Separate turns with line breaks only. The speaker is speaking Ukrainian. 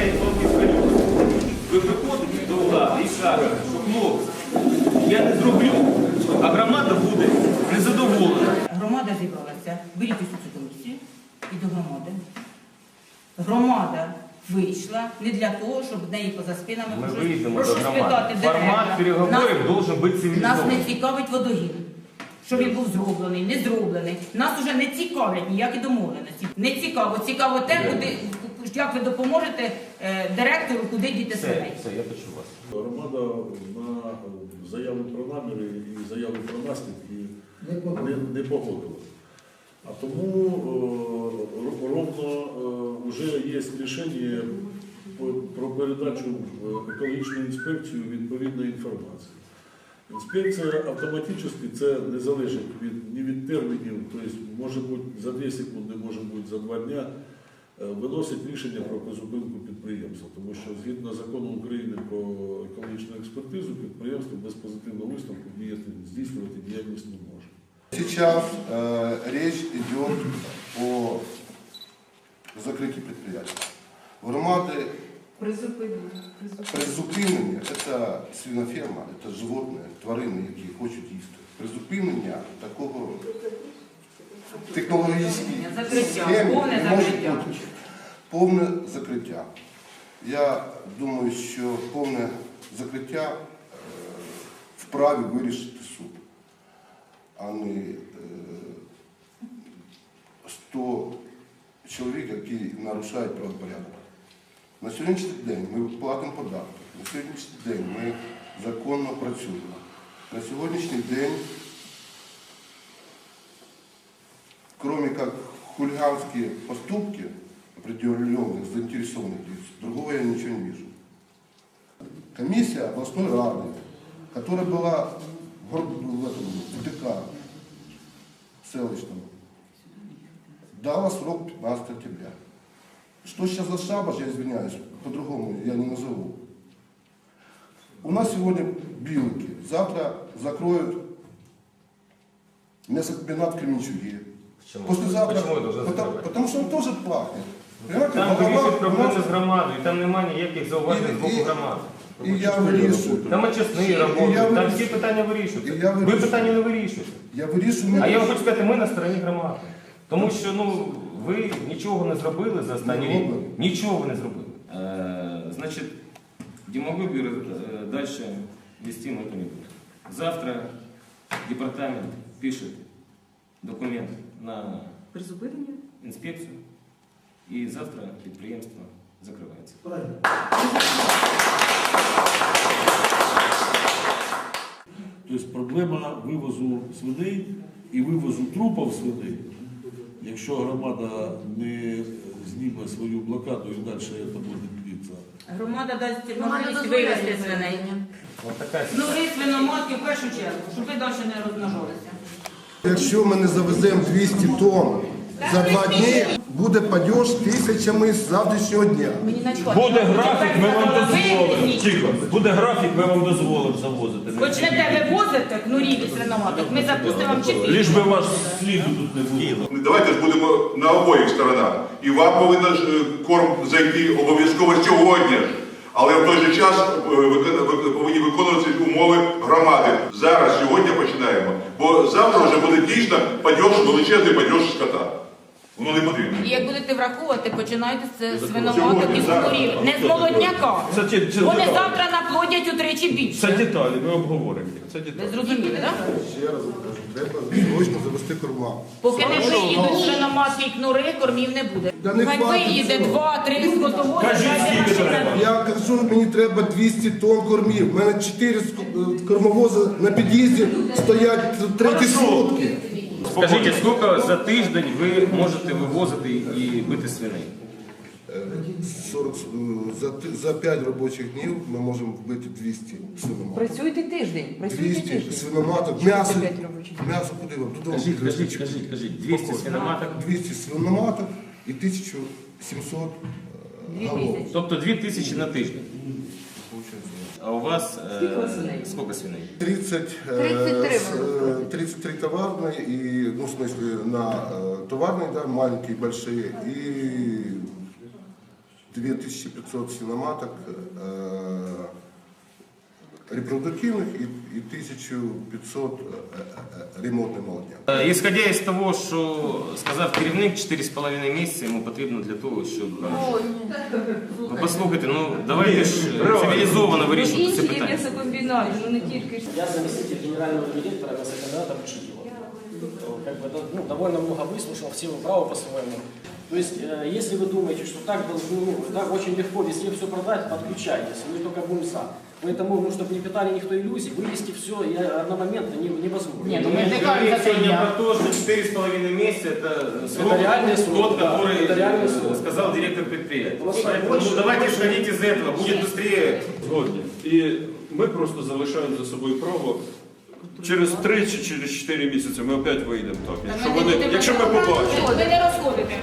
палки в колеса. Ви приходите до влади і кажете, що хлопці, я не зроблю, а громада буде незадоволена.
Громада зібралася, беріть усю цю комісію і до громади. Громада вийшла не для того, щоб в неї поза спинами
Ми
щось-
вийдемо
про
до
щось
громади.
питати
Формат
директора.
переговорів
Нас-
должен бути
Нас
цивілізований.
не цікавить водогін. Що він був зроблений, не зроблений. Нас уже не цікавлять ніякі домовленості. Не цікаво. Цікаво те, куди як ви допоможете е, директору, куди діти
Все,
свиней.
все, я почув вас.
Громада на заяви про наміри і заяви про наслідки не, не погодила. А тому е, ровно вже є рішення про передачу в екологічну інспекцію відповідної інформації. Інспекція автоматично це не залежить від, ні від термінів, тобто може бути за 2 секунди, може бути за 2 дня, е, виносить рішення про призупинку підприємства, тому що згідно закону України про екологічну експертизу підприємство без позитивного висновку діяти, здійснювати діяльність не може.
Сейчас э, речь идет о закрытии предприятия. Громады
Призупинення.
призупинення це свиноферма, це животне, тварини, які хочуть їсти. Призупинення такого технологічної
Закриття,
схеми
повне закриття.
бути. Повне закриття. Я думаю, що повне закриття е, вправі вирішити суд, а не е, 100 чоловік, які нарушають правопорядок. На сьогоднішній день ми платимо податки, на сьогоднішній день ми законно працюємо. На сьогоднішній день, кроме как хулиганские поступки определенных заинтересованных лиц, другого я ничего не вижу. Комиссия областной рады, которая была в в этом, в ДК селищном, дала срок 15 октября. Что сейчас за шабаш, я извиняюсь, по-другому я не назову. У нас сегодня билки, завтра закроют мясокомбинат в Кременчуге.
Почему?
Послезавтра,
Почему это должно
потому,
закрывать?
потому что он тоже пахнет. Понимаете,
Там
голова
вирішують проблеми
может-
з громадою, там немає ніяких зауважень з
І-
боку
і-
громади.
І я вирішую.
Там очисні
І я
роботи, там
вирішую.
всі питання
І
вирішуються.
я
Ви
вирішую.
питання не вирішуєте.
Я вирішую.
А я вам хочу сказати, ми на стороні громади. Тому що ну, ви нічого не зробили за останній
Не
рік.
робили.
Нічого ви не зробили. Е, значить, демагогию э, дальше вести мы это не будем. Завтра департамент пишет документ на
Призупинення?
інспекцію, і завтра підприємство закривається.
Тобто проблема вивозу свиней і вивозу трупів свиней, якщо громада не зніме свою блокаду і далі це буде длитися,
Громада дасть можливість вивезти свиней. Ну, ви свиноматки в першу чергу, щоб ви далі не розмножалися.
Якщо ми не завеземо 200 тонн за два дні, буде падеж тисячами з завтрашнього дня.
Буде графік, ми вам дозволимо. Тихо. Буде графік, ми вам дозволимо завозити.
Почнете вивозити кнурів і свиноматок, ми запустимо вам чотири.
Ліж би ваш сліду тут не було.
Давайте ж будемо на обох сторонах. І вам повинен корм зайти обов'язково сьогодні. Але в той же час е, повинні виконувати умови громади. Зараз, сьогодні починаємо. Бо завтра вже буде дійсно падеж, величезний падеж скота. Воно не потрібно.
І як будете враховувати, починайте з
Сьогодні,
свиноматок і з
зараз.
Не з молодняка.
Це ті- це
Вони
деталі.
завтра наплодять утричі більше.
Це деталі, ми обговоримо. їх. Це
Ви
деталі.
зрозуміли, так?
Ще раз кажу, треба срочно завести корма.
Поки не виїдуть свиноматки і кнури, кормів не буде.
Да не
Хай
хватить
виїде
цього.
два-три скотовози,
Кажіть,
хай
скільки треба?
не-
Я кажу, мені треба 200 тонн кормів. У мене 4 ск- е, кормовози на під'їзді стоять треті сутки.
Скажіть, скільки за тиждень ви можете вивозити і бити свиней?
Е, 40, е, за, ти- за 5 робочих днів ми можемо вбити 200 свиноматок.
Працюйте тиждень. Працюйте
200
тиждень.
свиноматок, м'ясо,
робочих.
м'ясо куди вам? Додому.
Кажіть, кажіть, кажіть, кажіть. 200 свиноматок.
200 свиноматок і 1700 е, голов.
Тобто 2 тисячі на тиждень.
Получається.
А у вас е,
Скільки у вас свиней?
скільки свиней?
30, е,
33
с- э, 33 товарные, и, ну, в смысле, на э, товарные, да, маленькие, большие, и 2500 свиноматок э, репродуктивных и, и 1500 э, э, ремонтных молодняк.
Е, Ісходя із того, що сказав керівник, 4,5 місяці йому потрібно для того, щоб... е, Ну, послухайте, ну давайте ж е, цивілізовано вирішувати це
Інші
питання.
м'ясокомбінати, ну не тільки ж.
Я заместитель генерального директора мясокомбината Бушкилова. Как бы, ну, довольно много выслушал, все вы правы по-своему. То есть, э, если вы думаете, что так должно, ну, так очень легко везде все продать, подключайтесь, мы только будем за. Поэтому, ну, чтобы не питали никто иллюзий, вывести все и одномоментно не- невозможно.
Ні, ну
Мы
ми ж
же
не кажемо
говорим
за це
сегодня
ім'я.
про то, что 4,5 месяца это срок,
реальный срок,
тот,
да,
который
это реальный
э,
срок.
сказал директор предприятия.
Просто
Поэтому
больше-
ну, давайте
больше-
исходить из этого, будет быстрее.
Згодні. І ми просто залишаємо за собою право. Через 3 чи через 4 місяці ми опять вийдемо так. Якщо, вони, якщо ми побачимо.
Ви не розходите.